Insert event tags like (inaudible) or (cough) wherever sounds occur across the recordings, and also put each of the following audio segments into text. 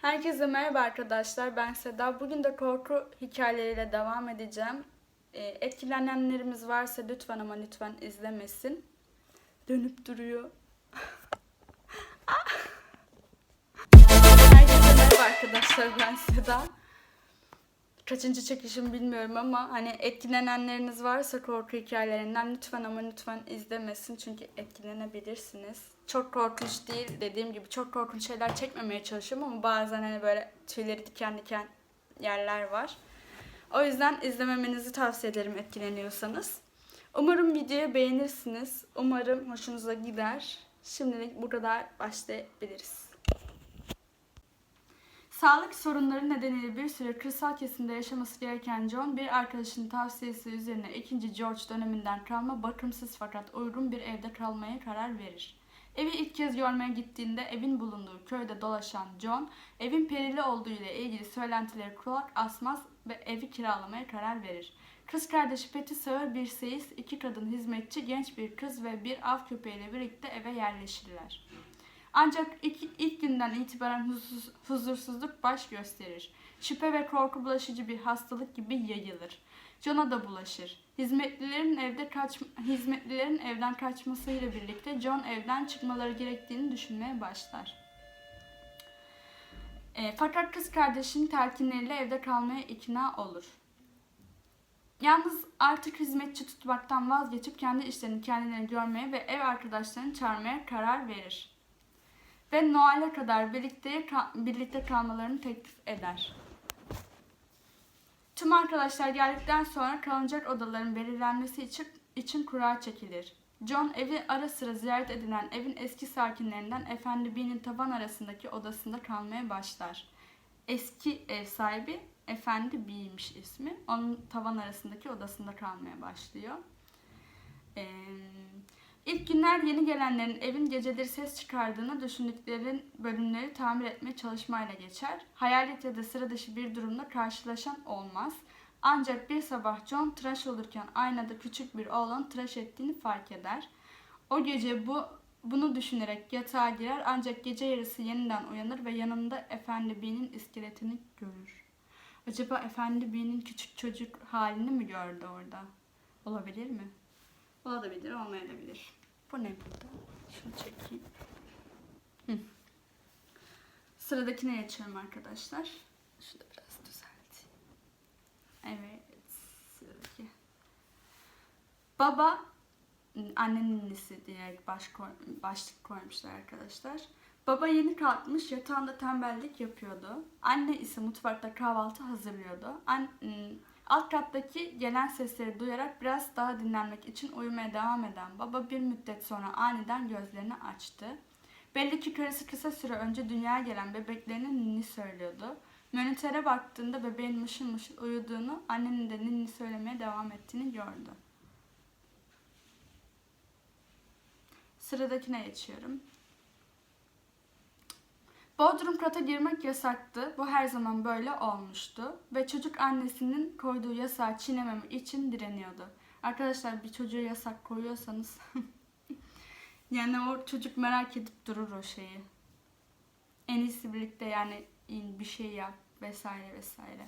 Herkese merhaba arkadaşlar. Ben Seda. Bugün de korku hikayeleriyle devam edeceğim. Ee, etkilenenlerimiz varsa lütfen ama lütfen izlemesin. Dönüp duruyor. (laughs) Herkese merhaba arkadaşlar. Ben Seda. Kaçıncı çekişim bilmiyorum ama hani etkilenenleriniz varsa korku hikayelerinden lütfen ama lütfen izlemesin çünkü etkilenebilirsiniz. Çok korkunç değil dediğim gibi çok korkunç şeyler çekmemeye çalışıyorum ama bazen hani böyle tüyleri diken diken yerler var. O yüzden izlememenizi tavsiye ederim etkileniyorsanız. Umarım videoyu beğenirsiniz. Umarım hoşunuza gider. Şimdilik bu kadar başlayabiliriz. Sağlık sorunları nedeniyle bir süre kırsal kesimde yaşaması gereken John, bir arkadaşının tavsiyesi üzerine 2. George döneminden kalma bakımsız fakat uygun bir evde kalmaya karar verir. Evi ilk kez görmeye gittiğinde evin bulunduğu köyde dolaşan John, evin perili olduğu ile ilgili söylentileri kulak asmaz ve evi kiralamaya karar verir. Kız kardeşi Patty sağır bir seyis, iki kadın hizmetçi, genç bir kız ve bir av köpeğiyle birlikte eve yerleşirler. Ancak ilk, ilk günden itibaren huzursuz- huzursuzluk baş gösterir. Şüphe ve korku bulaşıcı bir hastalık gibi yayılır. John'a da bulaşır. Hizmetlilerin evde kaç hizmetlilerin evden kaçmasıyla birlikte John evden çıkmaları gerektiğini düşünmeye başlar. E, fakat kız kardeşinin telkinleriyle evde kalmaya ikna olur. Yalnız artık hizmetçi tutmaktan vazgeçip kendi işlerini kendilerini görmeye ve ev arkadaşlarını çağırmaya karar verir ve Noel'e kadar birlikte birlikte kalmalarını teklif eder. Tüm arkadaşlar geldikten sonra kalınacak odaların belirlenmesi için, için kura çekilir. John evi ara sıra ziyaret edilen evin eski sakinlerinden Efendi B'nin tavan arasındaki odasında kalmaya başlar. Eski ev sahibi Efendi B'ymiş ismi. Onun tavan arasındaki odasında kalmaya başlıyor. Eee İlk günler yeni gelenlerin evin geceleri ses çıkardığını düşündüklerin bölümleri tamir etmeye çalışmayla geçer. Hayalet ya da sıra dışı bir durumla karşılaşan olmaz. Ancak bir sabah John tıraş olurken aynada küçük bir oğlan tıraş ettiğini fark eder. O gece bu bunu düşünerek yatağa girer ancak gece yarısı yeniden uyanır ve yanında Efendi B'nin iskeletini görür. Acaba Efendi B'nin küçük çocuk halini mi gördü orada? Olabilir mi? Olabilir, olmayabilir. Bu ne burada? Şunu çekeyim. Hı. Sıradakine geçiyorum arkadaşlar. Şunu biraz düzelteyim. Evet, sıradaki. Baba, annenin annesi diye baş başlık koymuşlar arkadaşlar. Baba yeni kalkmış yatağında tembellik yapıyordu. Anne ise mutfakta kahvaltı hazırlıyordu. An, Alt kattaki gelen sesleri duyarak biraz daha dinlenmek için uyumaya devam eden baba bir müddet sonra aniden gözlerini açtı. Belli ki karısı kısa süre önce dünyaya gelen bebeklerinin ninni söylüyordu. Monitöre baktığında bebeğin mışıl mışıl uyuduğunu, annenin de ninni söylemeye devam ettiğini gördü. Sıradakine geçiyorum. Bodrum kata girmek yasaktı. Bu her zaman böyle olmuştu. Ve çocuk annesinin koyduğu yasağı çiğnemem için direniyordu. Arkadaşlar bir çocuğa yasak koyuyorsanız (laughs) yani o çocuk merak edip durur o şeyi. En iyisi birlikte yani bir şey yap vesaire vesaire.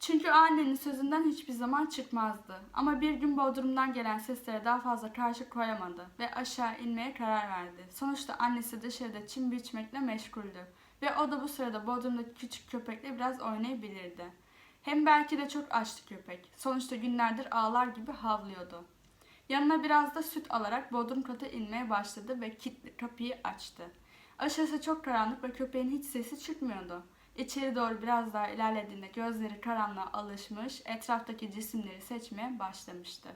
Çünkü annenin sözünden hiçbir zaman çıkmazdı. Ama bir gün Bodrum'dan gelen seslere daha fazla karşı koyamadı ve aşağı inmeye karar verdi. Sonuçta annesi dışarıda çim biçmekle meşguldü ve o da bu sırada Bodrum'daki küçük köpekle biraz oynayabilirdi. Hem belki de çok açtı köpek. Sonuçta günlerdir ağlar gibi havlıyordu. Yanına biraz da süt alarak Bodrum kata inmeye başladı ve kilitli kapıyı açtı. Aşağısı çok karanlık ve köpeğin hiç sesi çıkmıyordu. İçeri doğru biraz daha ilerlediğinde gözleri karanlığa alışmış, etraftaki cisimleri seçmeye başlamıştı.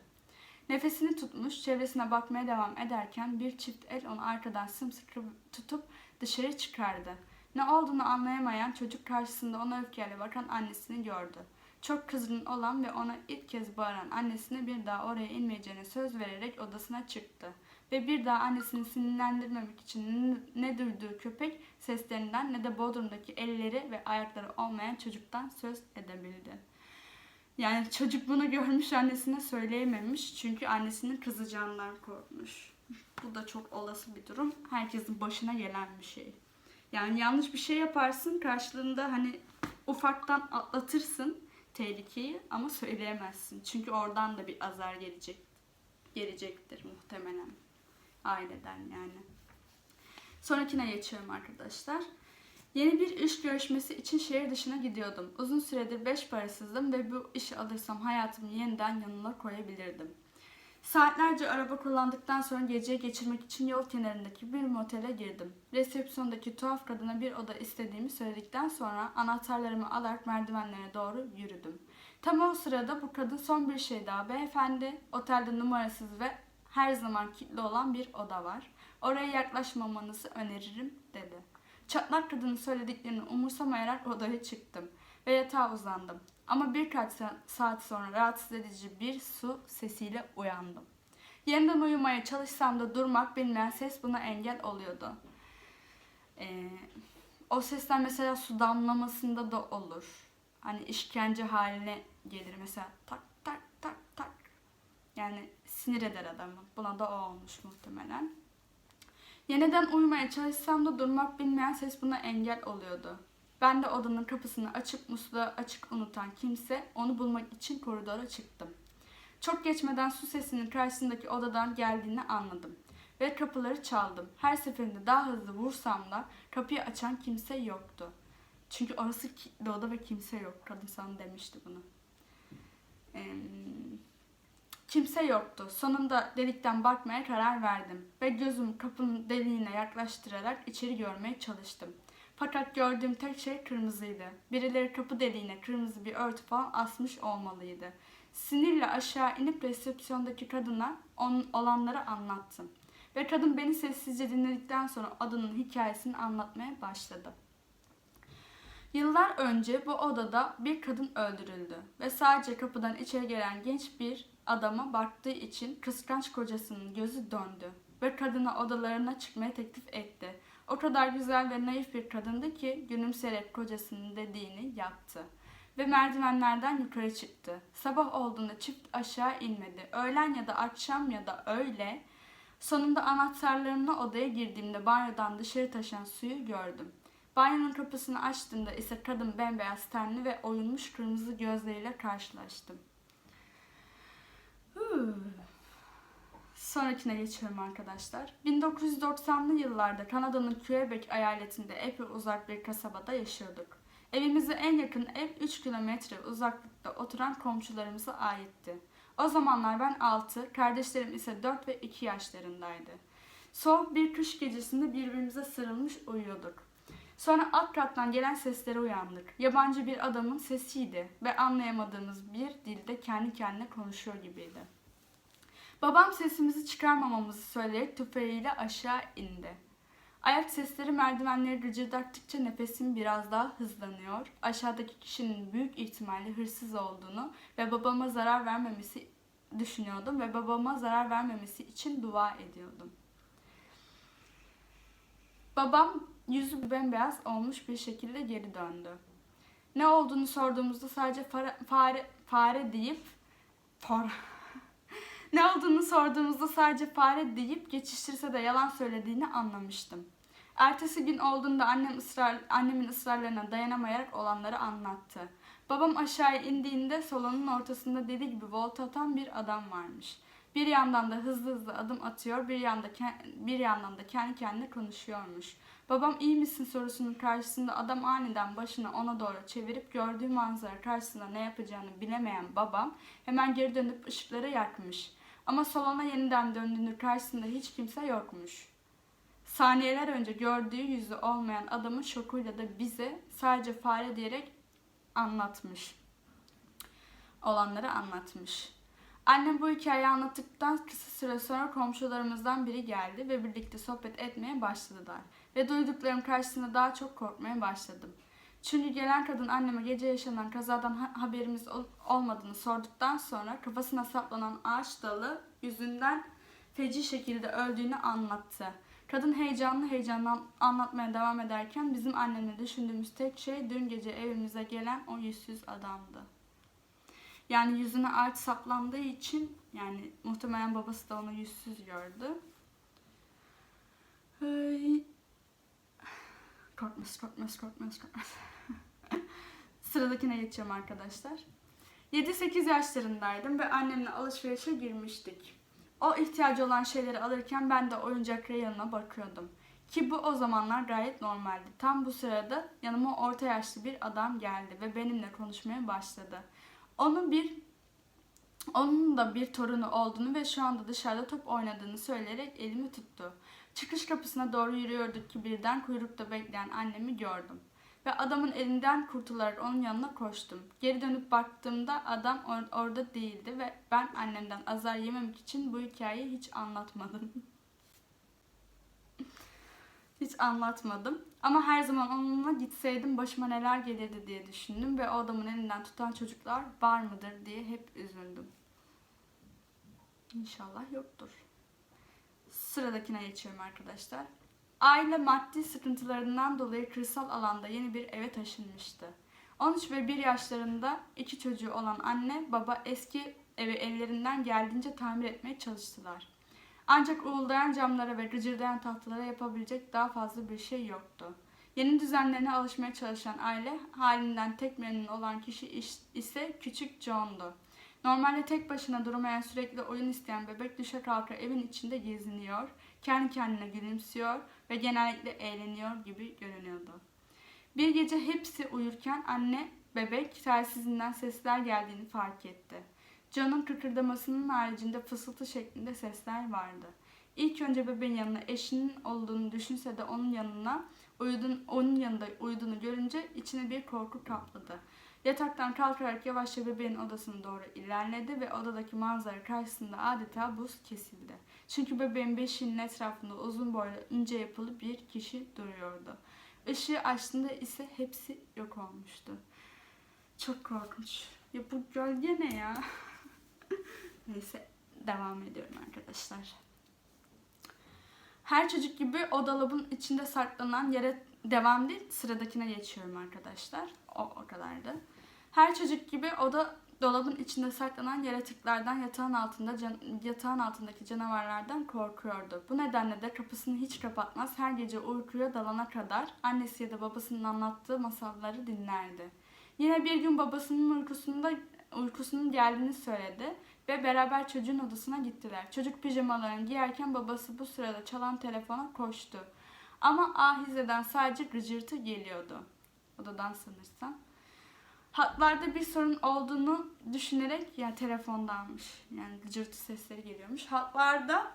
Nefesini tutmuş, çevresine bakmaya devam ederken bir çift el onu arkadan sımsıkı tutup dışarı çıkardı. Ne olduğunu anlayamayan çocuk karşısında ona öfkeyle bakan annesini gördü. Çok kızgın olan ve ona ilk kez bağıran annesine bir daha oraya inmeyeceğine söz vererek odasına çıktı ve bir daha annesini sinirlendirmemek için ne duyduğu köpek seslerinden ne de Bodrum'daki elleri ve ayakları olmayan çocuktan söz edebildi. Yani çocuk bunu görmüş annesine söyleyememiş çünkü annesinin kızacağından korkmuş. Bu da çok olası bir durum. Herkesin başına gelen bir şey. Yani yanlış bir şey yaparsın karşılığında hani ufaktan atlatırsın tehlikeyi ama söyleyemezsin. Çünkü oradan da bir azar gelecek gelecektir muhtemelen aileden yani. Sonrakine geçiyorum arkadaşlar. Yeni bir iş görüşmesi için şehir dışına gidiyordum. Uzun süredir beş parasızdım ve bu işi alırsam hayatımı yeniden yanına koyabilirdim. Saatlerce araba kullandıktan sonra geceyi geçirmek için yol kenarındaki bir motele girdim. Resepsiyondaki tuhaf kadına bir oda istediğimi söyledikten sonra anahtarlarımı alarak merdivenlere doğru yürüdüm. Tam o sırada bu kadın son bir şey daha beyefendi, otelde numarasız ve her zaman kilitli olan bir oda var. Oraya yaklaşmamanızı öneririm dedi. Çatlak kadının söylediklerini umursamayarak odaya çıktım ve yatağa uzandım. Ama birkaç sa- saat sonra rahatsız edici bir su sesiyle uyandım. Yeniden uyumaya çalışsam da durmak bilmeyen ses buna engel oluyordu. Ee, o sesten mesela su damlamasında da olur. Hani işkence haline gelir mesela tak. Yani sinir eder adamı. Buna da o olmuş muhtemelen. Yeniden uyumaya çalışsam da durmak bilmeyen ses buna engel oluyordu. Ben de odanın kapısını açıp musluğu açık unutan kimse onu bulmak için koridora çıktım. Çok geçmeden su sesinin karşısındaki odadan geldiğini anladım ve kapıları çaldım. Her seferinde daha hızlı vursam da kapıyı açan kimse yoktu. Çünkü orası kilitli oda ve kimse yok. Kadın sana demişti bunu. Ee, kimse yoktu. Sonunda delikten bakmaya karar verdim ve gözümü kapının deliğine yaklaştırarak içeri görmeye çalıştım. Fakat gördüğüm tek şey kırmızıydı. Birileri kapı deliğine kırmızı bir örtü falan asmış olmalıydı. Sinirle aşağı inip resepsiyondaki kadına onun olanları anlattım. Ve kadın beni sessizce dinledikten sonra adının hikayesini anlatmaya başladı. Yıllar önce bu odada bir kadın öldürüldü ve sadece kapıdan içeri gelen genç bir adama baktığı için kıskanç kocasının gözü döndü ve kadına odalarına çıkmaya teklif etti. O kadar güzel ve naif bir kadındı ki gülümseyerek kocasının dediğini yaptı ve merdivenlerden yukarı çıktı. Sabah olduğunda çift aşağı inmedi. Öğlen ya da akşam ya da öğle sonunda anahtarlarımla odaya girdiğimde banyodan dışarı taşan suyu gördüm. Banyonun kapısını açtığımda ise kadın bembeyaz tenli ve oyulmuş kırmızı gözleriyle karşılaştım. Sonrakine geçiyorum arkadaşlar. 1990'lı yıllarda Kanada'nın Quebec eyaletinde epey uzak bir kasabada yaşıyorduk. Evimize en yakın ev 3 kilometre uzaklıkta oturan komşularımıza aitti. O zamanlar ben 6, kardeşlerim ise 4 ve 2 yaşlarındaydı. Soğuk bir kış gecesinde birbirimize sarılmış uyuyorduk. Sonra alt kattan gelen seslere uyandık. Yabancı bir adamın sesiydi ve anlayamadığımız bir dilde kendi kendine konuşuyor gibiydi. Babam sesimizi çıkarmamamızı söyleyerek tüfeğiyle aşağı indi. Ayak sesleri merdivenleri gıcırdattıkça nefesim biraz daha hızlanıyor. Aşağıdaki kişinin büyük ihtimalle hırsız olduğunu ve babama zarar vermemesi düşünüyordum ve babama zarar vermemesi için dua ediyordum. Babam yüzü bembeyaz olmuş bir şekilde geri döndü. Ne olduğunu sorduğumuzda sadece fare, fare, fare deyip fare, (laughs) ne olduğunu sorduğumuzda sadece fare deyip geçiştirse de yalan söylediğini anlamıştım. Ertesi gün olduğunda annem ısrar, annemin ısrarlarına dayanamayarak olanları anlattı. Babam aşağıya indiğinde salonun ortasında deli gibi volta atan bir adam varmış. Bir yandan da hızlı hızlı adım atıyor, bir yanda bir yandan da kendi kendine konuşuyormuş. Babam iyi misin sorusunun karşısında adam aniden başını ona doğru çevirip gördüğü manzara karşısında ne yapacağını bilemeyen babam hemen geri dönüp ışıkları yakmış. Ama salona yeniden döndüğünde karşısında hiç kimse yokmuş. Saniyeler önce gördüğü yüzü olmayan adamın şokuyla da bize sadece fare diyerek anlatmış. Olanları anlatmış. Annem bu hikayeyi anlattıktan kısa süre sonra komşularımızdan biri geldi ve birlikte sohbet etmeye başladılar. Ve duyduklarım karşısında daha çok korkmaya başladım. Çünkü gelen kadın anneme gece yaşanan kazadan ha- haberimiz ol- olmadığını sorduktan sonra kafasına saplanan ağaç dalı yüzünden feci şekilde öldüğünü anlattı. Kadın heyecanlı heyecanla anlatmaya devam ederken bizim annemle düşündüğümüz tek şey dün gece evimize gelen o yüzsüz adamdı. Yani yüzüne ağaç saplandığı için yani muhtemelen babası da onu yüzsüz gördü. Ay. Korkmaz, korkmaz, korkmaz, korkmaz. Sıradakine geçiyorum arkadaşlar. 7-8 yaşlarındaydım ve annemle alışverişe girmiştik. O ihtiyacı olan şeyleri alırken ben de oyuncak reyonuna bakıyordum. Ki bu o zamanlar gayet normaldi. Tam bu sırada yanıma orta yaşlı bir adam geldi ve benimle konuşmaya başladı. Onun bir onun da bir torunu olduğunu ve şu anda dışarıda top oynadığını söyleyerek elimi tuttu. Çıkış kapısına doğru yürüyorduk ki birden kuyrukta bekleyen annemi gördüm. Ve adamın elinden kurtularak onun yanına koştum. Geri dönüp baktığımda adam or- orada değildi ve ben annemden azar yememek için bu hikayeyi hiç anlatmadım. (laughs) hiç anlatmadım. Ama her zaman onunla gitseydim başıma neler gelirdi diye düşündüm ve o adamın elinden tutan çocuklar var mıdır diye hep üzüldüm. İnşallah yoktur. Sıradakine geçiyorum arkadaşlar. Aile maddi sıkıntılarından dolayı kırsal alanda yeni bir eve taşınmıştı. 13 ve 1 yaşlarında iki çocuğu olan anne baba eski evi ellerinden geldiğince tamir etmeye çalıştılar. Ancak uğuldayan camlara ve gıcırdayan tahtalara yapabilecek daha fazla bir şey yoktu. Yeni düzenlerine alışmaya çalışan aile halinden tek memnun olan kişi iş- ise küçük John'du. Normalde tek başına durmayan sürekli oyun isteyen bebek düşe kalka evin içinde geziniyor, kendi kendine gülümsüyor ve genellikle eğleniyor gibi görünüyordu. Bir gece hepsi uyurken anne bebek telsizinden sesler geldiğini fark etti. John'un kıkırdamasının haricinde fısıltı şeklinde sesler vardı. İlk önce bebeğin yanına eşinin olduğunu düşünse de onun yanına uyudun, onun yanında uyuduğunu görünce içine bir korku kapladı. Yataktan kalkarak yavaşça bebeğin odasına doğru ilerledi ve odadaki manzara karşısında adeta buz kesildi. Çünkü bebeğin beşiğinin etrafında uzun boylu ince yapılı bir kişi duruyordu. Işığı açtığında ise hepsi yok olmuştu. Çok korkunç. Ya bu gölge ne ya? (laughs) Neyse devam ediyorum arkadaşlar. Her çocuk gibi o dolabın içinde saklanan yere devam değil sıradakine geçiyorum arkadaşlar. O, o kadardı. Her çocuk gibi o da dolabın içinde saklanan yaratıklardan yatağın altında can, yatağın altındaki canavarlardan korkuyordu. Bu nedenle de kapısını hiç kapatmaz her gece uykuya dalana kadar annesi ya da babasının anlattığı masalları dinlerdi. Yine bir gün babasının uykusunda uykusunun geldiğini söyledi ve beraber çocuğun odasına gittiler. Çocuk pijamalarını giyerken babası bu sırada çalan telefona koştu. Ama ahizeden sadece gıcırtı geliyordu. Odadan sanırsam. Hatlarda bir sorun olduğunu düşünerek yani telefondanmış. Yani gıcırtı sesleri geliyormuş. Hatlarda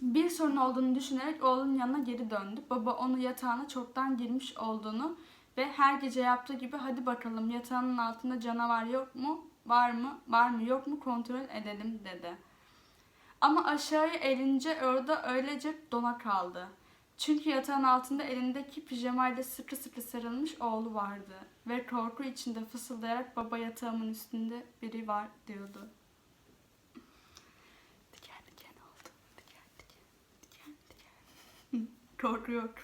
bir sorun olduğunu düşünerek oğlunun yanına geri döndü. Baba onu yatağına çoktan girmiş olduğunu ve her gece yaptığı gibi hadi bakalım yatağının altında canavar yok mu, var mı, var mı yok mu kontrol edelim dedi. Ama aşağıya elince orada öylece dona kaldı. Çünkü yatağın altında elindeki pijamayla sıkı sıkı sarılmış oğlu vardı. Ve korku içinde fısıldayarak baba yatağımın üstünde biri var diyordu. Diken diken oldu. Diken diken. Diken diken. (laughs) korku yok.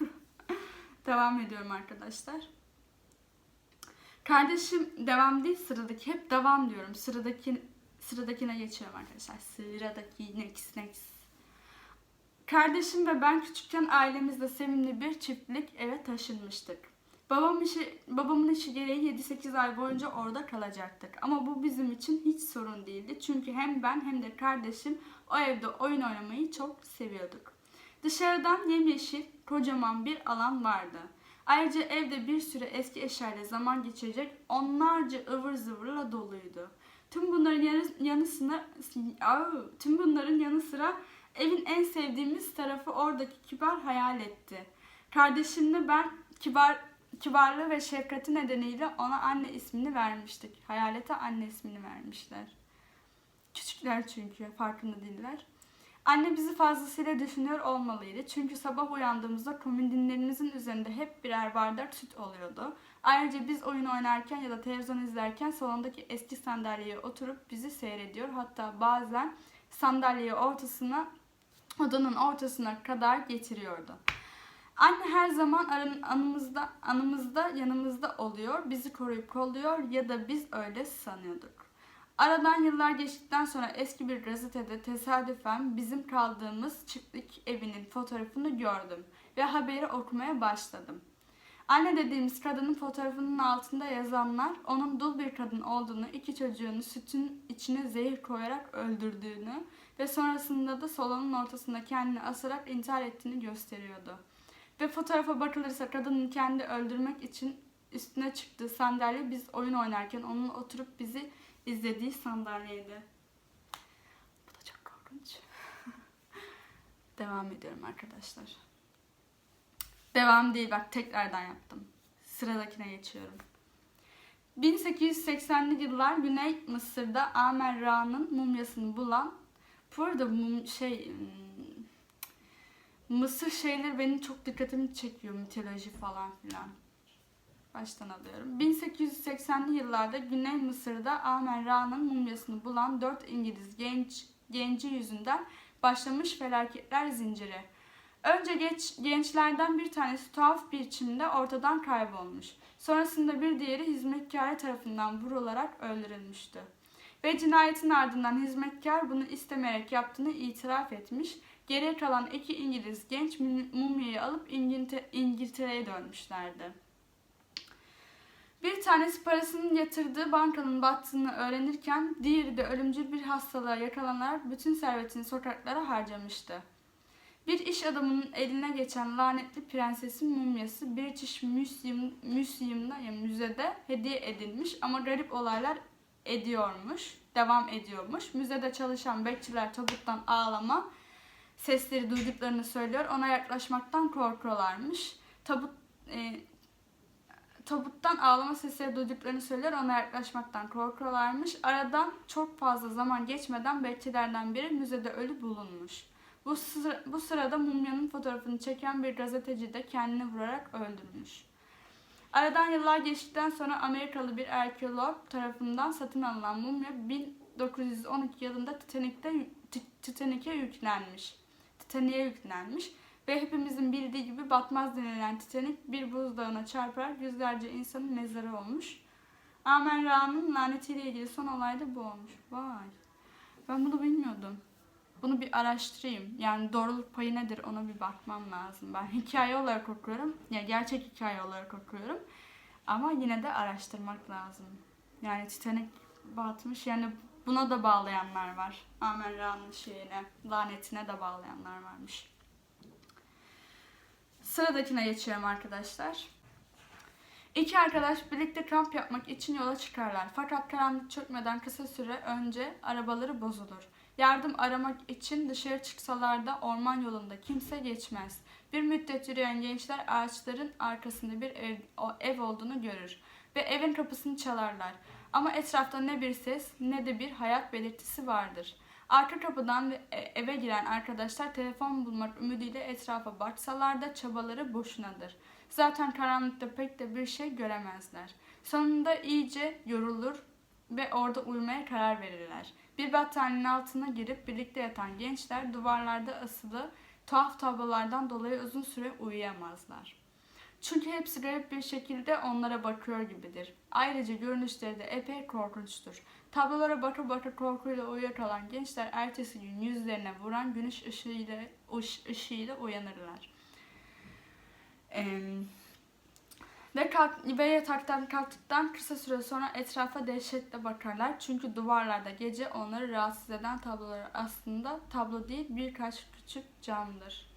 (laughs) Devam ediyorum arkadaşlar. Kardeşim devam değil sıradaki. Hep devam diyorum. Sıradaki sıradakine geçiyorum arkadaşlar. Sıradaki next next. Kardeşim ve ben küçükken ailemizle sevimli bir çiftlik eve taşınmıştık. Babam işi, babamın işi gereği 7-8 ay boyunca orada kalacaktık. Ama bu bizim için hiç sorun değildi. Çünkü hem ben hem de kardeşim o evde oyun oynamayı çok seviyorduk. Dışarıdan yemyeşil kocaman bir alan vardı. Ayrıca evde bir sürü eski eşyayla zaman geçirecek onlarca ıvır zıvırla doluydu. Tüm bunların yanı, yanı sıra, tüm bunların yanı sıra evin en sevdiğimiz tarafı oradaki kibar hayaletti. Kardeşimle ben kibar kibarlığı ve şefkati nedeniyle ona anne ismini vermiştik. Hayalete anne ismini vermişler. Küçükler çünkü farkında değiller. Anne bizi fazlasıyla düşünüyor olmalıydı. Çünkü sabah uyandığımızda komodinlerimizin üzerinde hep birer bardak süt oluyordu. Ayrıca biz oyun oynarken ya da televizyon izlerken salondaki eski sandalyeye oturup bizi seyrediyor. Hatta bazen sandalyeyi ortasına odanın ortasına kadar getiriyordu. Anne her zaman anımızda, anımızda, yanımızda oluyor, bizi koruyup kolluyor ya da biz öyle sanıyorduk. Aradan yıllar geçtikten sonra eski bir gazetede tesadüfen bizim kaldığımız çiftlik evinin fotoğrafını gördüm ve haberi okumaya başladım. Anne dediğimiz kadının fotoğrafının altında yazanlar onun dul bir kadın olduğunu, iki çocuğunu sütün içine zehir koyarak öldürdüğünü ve sonrasında da salonun ortasında kendini asarak intihar ettiğini gösteriyordu. Ve fotoğrafa bakılırsa kadının kendi öldürmek için üstüne çıktığı sandalye biz oyun oynarken onun oturup bizi izlediği sandalyeydi. Bu da çok korkunç. (laughs) Devam ediyorum arkadaşlar. Devam değil bak tekrardan yaptım. Sıradakine geçiyorum. 1880'li yıllar Güney Mısır'da Amer Ra'nın mumyasını bulan burada mum şey hmm, Mısır şeyleri benim çok dikkatimi çekiyor mitoloji falan filan. Baştan alıyorum. 1880'li yıllarda Güney Mısır'da Amen Ra'nın mumyasını bulan 4 İngiliz genç genci yüzünden başlamış felaketler zinciri. Önce geç, gençlerden bir tanesi tuhaf bir biçimde ortadan kaybolmuş. Sonrasında bir diğeri hizmetkarı tarafından vurularak öldürülmüştü. Ve cinayetin ardından hizmetkar bunu istemeyerek yaptığını itiraf etmiş. Geriye kalan iki İngiliz genç mumyayı alıp İngiltere, İngiltere'ye dönmüşlerdi. Bir tanesi parasının yatırdığı bankanın battığını öğrenirken diğeri de ölümcül bir hastalığa yakalanarak bütün servetini sokaklara harcamıştı. Bir iş adamının eline geçen lanetli prensesin mumyası British Museum, Museum'da yani müzede hediye edilmiş ama garip olaylar ediyormuş, devam ediyormuş. Müzede çalışan bekçiler tabuttan ağlama sesleri duyduklarını söylüyor. Ona yaklaşmaktan korkuyorlarmış. Tabut e, tabuttan ağlama sesleri duyduklarını söylüyor. Ona yaklaşmaktan korkuyorlarmış. Aradan çok fazla zaman geçmeden bekçilerden biri müzede ölü bulunmuş. Bu, sıra, bu sırada mumyanın fotoğrafını çeken bir gazeteci de kendini vurarak öldürmüş. Aradan yıllar geçtikten sonra Amerikalı bir arkeolog tarafından satın alınan mumya 1912 yılında Titanik'te Titanik'e yüklenmiş. Titanik'e yüklenmiş ve hepimizin bildiği gibi batmaz denilen Titanik bir buzdağına çarparak yüzlerce insanın mezarı olmuş. Amen Ra'nın lanetiyle ilgili son olay da bu olmuş. Vay. Ben bunu bilmiyordum. Bunu bir araştırayım. Yani doğruluk payı nedir ona bir bakmam lazım. Ben (laughs) hikaye olarak okuyorum. Ya yani gerçek hikaye olarak okuyorum. Ama yine de araştırmak lazım. Yani Titanic batmış. Yani buna da bağlayanlar var. Amen Ra'nın şeyine, lanetine de bağlayanlar varmış. Sıradakine geçiyorum arkadaşlar. İki arkadaş birlikte kamp yapmak için yola çıkarlar. Fakat karanlık çökmeden kısa süre önce arabaları bozulur. Yardım aramak için dışarı çıksalar da orman yolunda kimse geçmez. Bir müddet yürüyen gençler ağaçların arkasında bir ev, ev olduğunu görür ve evin kapısını çalarlar. Ama etrafta ne bir ses ne de bir hayat belirtisi vardır. Arka kapıdan e, eve giren arkadaşlar telefon bulmak ümidiyle etrafa baksalar da çabaları boşunadır. Zaten karanlıkta pek de bir şey göremezler. Sonunda iyice yorulur ve orada uyumaya karar verirler. Bir battaniyenin altına girip birlikte yatan gençler duvarlarda asılı tuhaf tablolardan dolayı uzun süre uyuyamazlar. Çünkü hepsi garip bir şekilde onlara bakıyor gibidir. Ayrıca görünüşleri de epey korkunçtur. Tablolara baka baka korkuyla uyuyakalan gençler ertesi gün yüzlerine vuran güneş ışığıyla, ışığıyla uyanırlar. Ee, ve, kalk, ve yataktan kalktıktan kısa süre sonra etrafa dehşetle bakarlar. Çünkü duvarlarda gece onları rahatsız eden tablolar aslında tablo değil birkaç küçük camdır.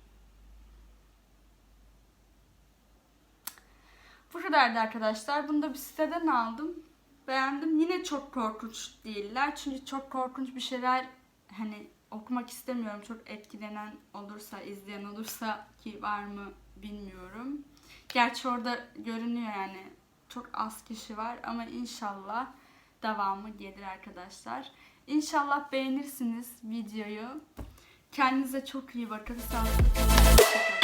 Bu kadardı arkadaşlar. Bunu da bir siteden aldım. Beğendim. Yine çok korkunç değiller. Çünkü çok korkunç bir şeyler hani okumak istemiyorum. Çok etkilenen olursa, izleyen olursa ki var mı bilmiyorum. Gerçi orada görünüyor yani çok az kişi var ama inşallah devamı gelir arkadaşlar. İnşallah beğenirsiniz videoyu. Kendinize çok iyi bakın. Sağlıklı.